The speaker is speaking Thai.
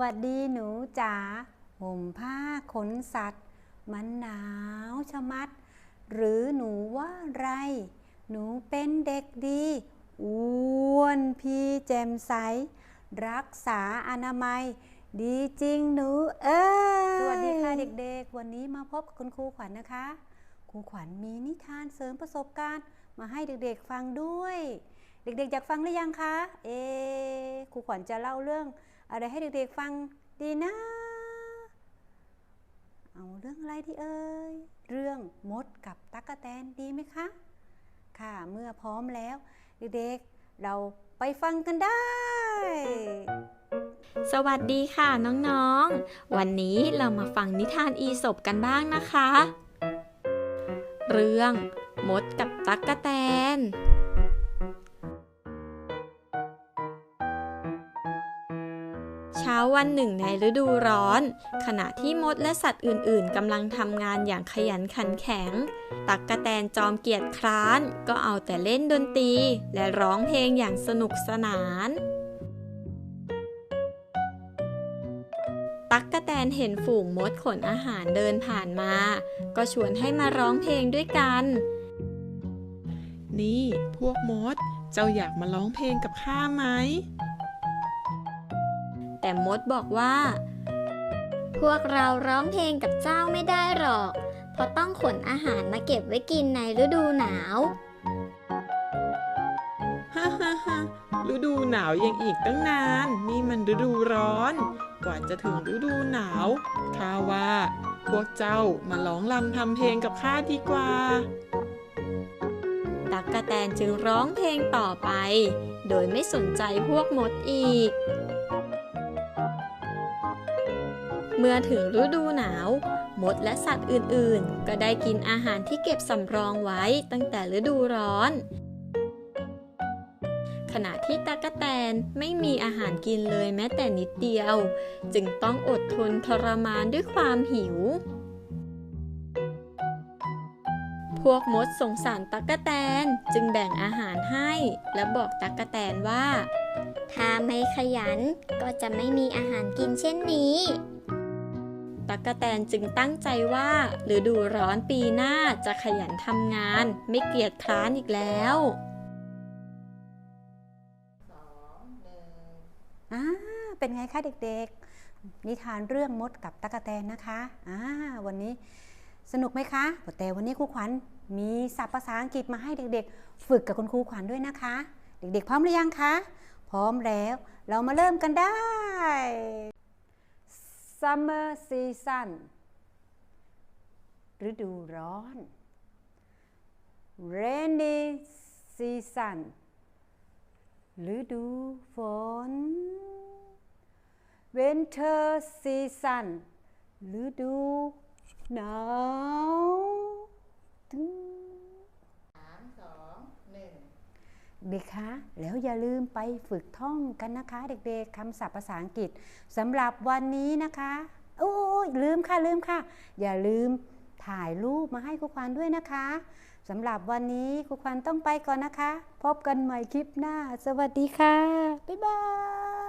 วัสดีหนูจ๋าห่มผ้าขนสัตว์ มันหนาวชะมัด หรือหนูว่าไร หนูเป็นเด็กดีอ้วนพี่แจ่มใส รักษาอนามัย ดีจริงหนู เอ้ยสวัสดีค่ะเด็กๆ วันนี้มาพบกับคุณครูขวัญนะคะ ครูขวัญมีนิทานเสริมประสบการณ์มาให้เด็กๆฟังด้วย เด็กๆอยากฟังหรือยังคะ เอครูขวัญจะเล่าเรื่อง อะไรให้เด็กๆฟังดีนะ เอาเรื่องอะไรดีเอ่ย เรื่องมดกับตั๊กแตนดีไหมคะ ค่ะ เมื่อพร้อมแล้ว เด็กๆ เราไปฟังกันได้ สวัสดีค่ะน้องๆ วันนี้เรามาฟังนิทานอีสบกันบ้างนะคะ เรื่องมดกับตั๊กแตน เช้าวันหนึ่งในฤดูร้อน ขณะที่มดและสัตว์อื่นๆกำลังทำงานอย่างขยันขันแข็ง ตั๊กะแตนจอมเกียจคร้าน ก็เอาแต่เล่นดนตรี และร้องเพลงอย่างสนุกสนาน ตั๊กกะแตนเห็นฝูงมดขนอาหารเดินผ่านมา ก็ชวนให้มาร้องเพลงด้วยกัน นี่พวกมด เจ้าอยากมาร้องเพลงกับข้าไหม แต่มดบอกว่า พวกเราร้องเพลงกับเจ้าไม่ได้หรอก เพราะต้องขนอาหารมาเก็บไว้กินในฤดูหนาว ฮ่าฮ่าฮ่าฤดูหนาวยังอีกตั้งนาน นี่มันฤดูร้อน กว่าจะถึงฤดูหนาวข้าว่า พวกเจ้ามาร้องรำทำเพลงกับข้าดีกว่าตั๊กกะแตนจึงร้องเพลงต่อไป โดยไม่สนใจพวกมดอีก เมื่อถึงฤดูหนาว มดและสัตว์อื่นๆ ก็ได้กินอาหารที่เก็บสำรองไว้ตั้งแต่ฤดูร้อน ขณะที่ตากะแตนไม่มีอาหารกินเลยแม้แต่นิดเดียว จึงต้องอดทนทรมานด้วยความหิว พวกมดสงสารตักะแตนจึงแบ่งอาหารให้ และบอกตักกะแตนว่าถ้าไม่ขยันก็จะไม่มีอาหารกินเช่นนี้ ตักกะแตนจึงตั้งใจว่าฤดูร้อนปีหน้าจะขยันทำงาน ไม่เกียจคร้านอีกแล้วอ่าเป็นไงคะเด็กๆ นิทานเรื่องมดกับตั๊กแตนนะคะอ่าวันนี้สนุกไหมคะ แต่วันนี้ครูขวัญมีศัพท์ภาษาอังกฤษมาให้เด็กๆ ฝึกกับคุณครูขวัญด้วยนะคะ เด็กๆ พร้อมหรือยังคะ พร้อมแล้ว เรามาเริ่มกันได้ summer season ฤดูร้อน rainy season ฤดูฝน winter season ฤดูหนาวตึ้ง เด็กคะ แล้วอย่าลืมไปฝึกท่องกันนะคะ เด็กๆคำศัพท์ภาษาอังกฤษสำหรับวันนี้นะคะ โอ้ยลืมค่ะลืมค่ะ อย่าลืมถ่ายรูปมาให้ครูควานด้วยนะคะสำหรับวันนี้ครูควานต้องไปก่อนนะคะ พบกันใหม่คลิปหน้า สวัสดีค่ะ บ๊ายบาย